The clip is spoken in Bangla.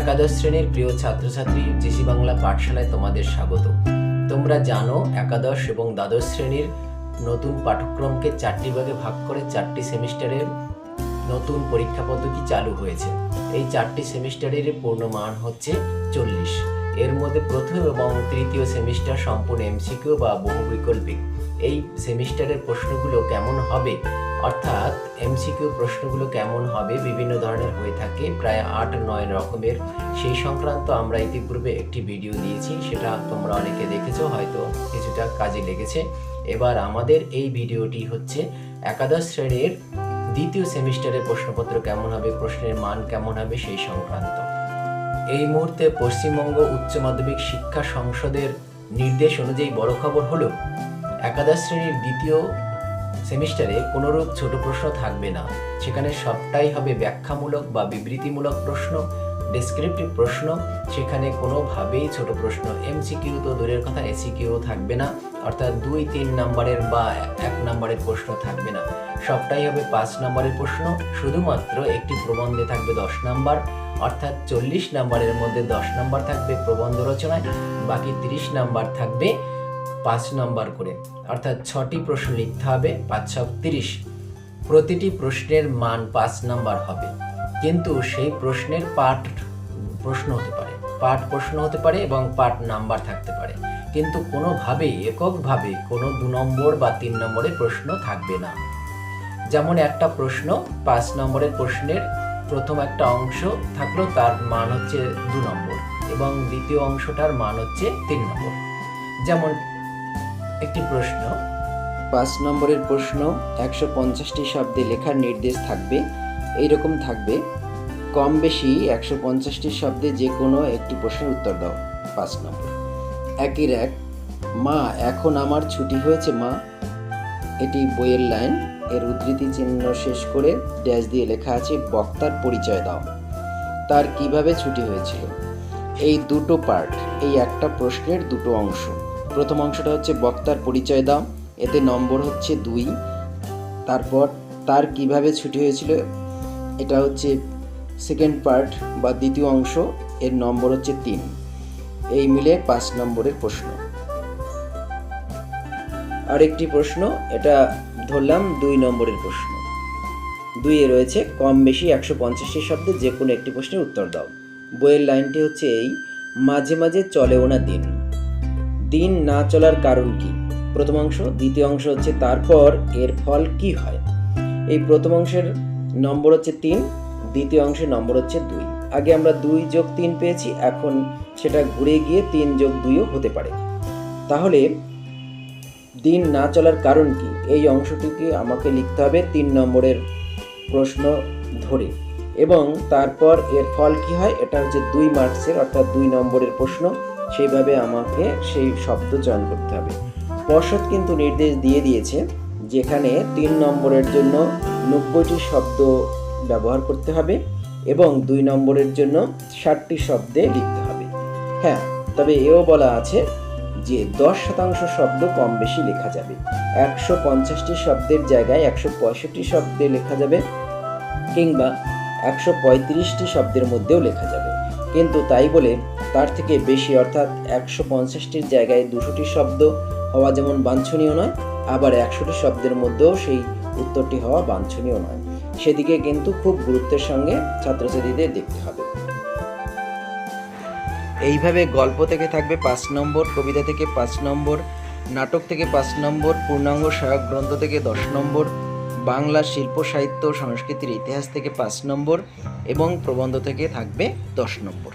একাদশ শ্রেণির প্রিয় ছাত্রছাত্রী, জিসি বাংলা পাঠশালায় তোমাদের স্বাগত। তোমরা জানো, একাদশ এবং দ্বাদশ শ্রেণির নতুন পাঠ্যক্রমকে চারটি ভাগে ভাগ করে চারটি সেমিস্টারের নতুন পরীক্ষা পদ্ধতি চালু হয়েছে। এই চারটি সেমিস্টারের পূর্ণ মান হচ্ছে চল্লিশ। এর মধ্যে প্রথম এবং তৃতীয় সেমিস্টার সম্পূর্ণ এমসিকিউ বা বহুবিকল্পিক এই সেমিস্টারের প্রশ্নগুলো কেমন হবে? অর্থাৎ এমসিকিউ প্রশ্নগুলো কেমন হবে? বিভিন্ন ধরনের হয়ে থাকে, প্রায় আট নয় রকমের। সেই সংক্রান্ত আমরা ইতিপূর্বে একটি ভিডিও দিয়েছি, সেটা তোমরা অনেকে দেখেছ, হয়তো কিছুটা কাজে লেগেছে। এবার আমাদের এই ভিডিওটি হচ্ছে একাদশ শ্রেণির দ্বিতীয় সেমিস্টারের প্রশ্নপত্র কেমন হবে, প্রশ্নের মান কেমন হবে সেই সংক্রান্ত। এই মুহূর্তে পশ্চিমবঙ্গ উচ্চ মাধ্যমিক শিক্ষা সংসদের নির্দেশ অনুযায়ী বড় খবর হলো একাদশ শ্রেণির দ্বিতীয় সেমিস্টারে কোনোরূপ ছোট প্রশ্ন থাকবে না। সেখানে সবটাই হবে ব্যাখ্যামূলক বা বিবৃতিমূলক প্রশ্ন ডেসক্রিপটিভ প্রশ্ন। সেখানে কোনোভাবেই ছোট প্রশ্ন এমসিকিউ তো দূরের কথা এসিকিউ থাকবে না। অর্থাৎ দুই, তিন নাম্বারের বা এক নাম্বারের প্রশ্ন থাকবে না। সবটাই হবে পাঁচ নাম্বারের প্রশ্ন, শুধুমাত্র একটি প্রবন্ধে থাকবে দশ নাম্বার। অর্থাৎ চল্লিশ নাম্বারের মধ্যে দশ নাম্বার থাকবে প্রবন্ধ রচনায়, বাকি তিরিশ নাম্বার থাকবে পাঁচ নম্বর করে। অর্থাৎ ছটি প্রশ্ন লিখতে হবে পাঁচ ছক তিরিশ। প্রতিটি প্রশ্নের মান পাঁচ নম্বর হবে। কিন্তু সেই প্রশ্নের পাঠ প্রশ্ন হতে পারে। পাঠ প্রশ্ন হতে পারে এবং পাঠ নাম্বার থাকতে পারে। কিন্তু কোনোভাবে, এককভাবে কোনো দু নম্বর বা তিন নম্বরের প্রশ্ন থাকবে না। যেমন একটা প্রশ্ন পাঁচ নম্বরের প্রশ্নের প্রথম একটা অংশ থাকল, তার মান হচ্ছে দু নম্বর এবং দ্বিতীয় অংশটার মান হচ্ছে তিন নম্বর। যেমন একটি প্রশ্ন। পাঁচ নম্বরের প্রশ্ন, একশো পঞ্চাশটি শব্দে লেখার নির্দেশ থাকবে, এইরকম থাকবে, কম বেশি একশো পঞ্চাশটি শব্দে যে কোনো একটি প্রশ্নের উত্তর দাও, পাঁচ নম্বর। একই এক, মা, এখন আমার ছুটি হয়েছে, মা। এটি বইয়ের লাইন, এর উদ্ধৃতি চিহ্ন শেষ করে ড্যাশ দিয়ে লেখা আছে, বক্তার পরিচয় দাও। তার কীভাবে ছুটি হয়েছিল? এই দুটো পার্ট, এই একটা প্রশ্নের দুটো অংশ। প্রথম অংশটা হচ্ছে বক্তার পরিচয় দাও, এতে নম্বর হচ্ছে দুই। তারপর তার কীভাবে ছুটি হয়েছিল, এটা হচ্ছে সেকেন্ড পার্ট বা দ্বিতীয় অংশ, এর নম্বর হচ্ছে তিন। এই মিলে পাঁচ নম্বরের প্রশ্ন। আরেকটি প্রশ্ন, এটা ধরলাম দুই নম্বরের প্রশ্ন। দুইয়ে রয়েছে, কম বেশি একশো পঞ্চাশটি শব্দে যে কোনো একটি প্রশ্নের উত্তর দাও। বইয়ের লাইনটি হচ্ছে এই, মাঝে মাঝে চলেও না দিন। দিন না চলার কারণ কি? প্রথম অংশ। দ্বিতীয় অংশ হচ্ছে, তারপর এর ফল কি হয়? এই প্রথম অংশের নম্বর হচ্ছে তিন, দ্বিতীয় অংশের নম্বর হচ্ছে দুই। আগে আমরা দুই যোগ তিন পেয়েছি, এখন সেটা ঘুরে গিয়ে তিন যোগ দুইও হতে পারে। তাহলে, দিন না চলার কারণ কি? এই অংশটিকে আমাকে লিখতে হবে তিন নম্বরের প্রশ্ন ধরে। এবং তারপর এর ফল কি হয়? এটা হচ্ছে দুই মার্কসের অর্থাৎ দুই নম্বরের প্রশ্ন। সেইভাবে আমাকে সেই শব্দ চয়ন করতে হবে। পর্ষদ কিন্তু নির্দেশ দিয়ে দিয়েছে যেখানে তিন নম্বরের জন্য নব্বইটি শব্দ ব্যবহার করতে হবে এবং দুই নম্বরের জন্য ষাটটি শব্দে লিখতে হবে। হ্যাঁ তবে এও বলা আছে যে দশ শতাংশ শব্দ কম বেশি লেখা যাবে। একশো পঞ্চাশটি শব্দের জায়গায় একশো পঁয়ষট্টি শব্দে লেখা যাবে কিংবা একশো পঁয়ত্রিশটি শব্দের মধ্যেও লেখা যাবে। কিন্তু তাই বলে তার থেকে বেশি, অর্থাৎ একশো পঞ্চাশটির জায়গায় দুশোটি শব্দ হওয়া যেমন বাঞ্ছনীয় নয়, আবার একশোটি শব্দের মধ্যেও সেই উত্তরটি হওয়া বাঞ্ছনীয় নয়। সেদিকে কিন্তু খুব গুরুত্বের সঙ্গে ছাত্রছাত্রীদের দেখতে হবে। এইভাবে গল্প থেকে থাকবে পাঁচ নম্বর, কবিতা থেকে পাঁচ নম্বর, নাটক থেকে পাঁচ নম্বর, পূর্ণাঙ্গ সহায়ক গ্রন্থ থেকে দশ নম্বর, বাংলা শিল্প, সাহিত্য, সংস্কৃতির ইতিহাস থেকে পাঁচ নম্বর এবং প্রবন্ধ থেকে থাকবে দশ নম্বর।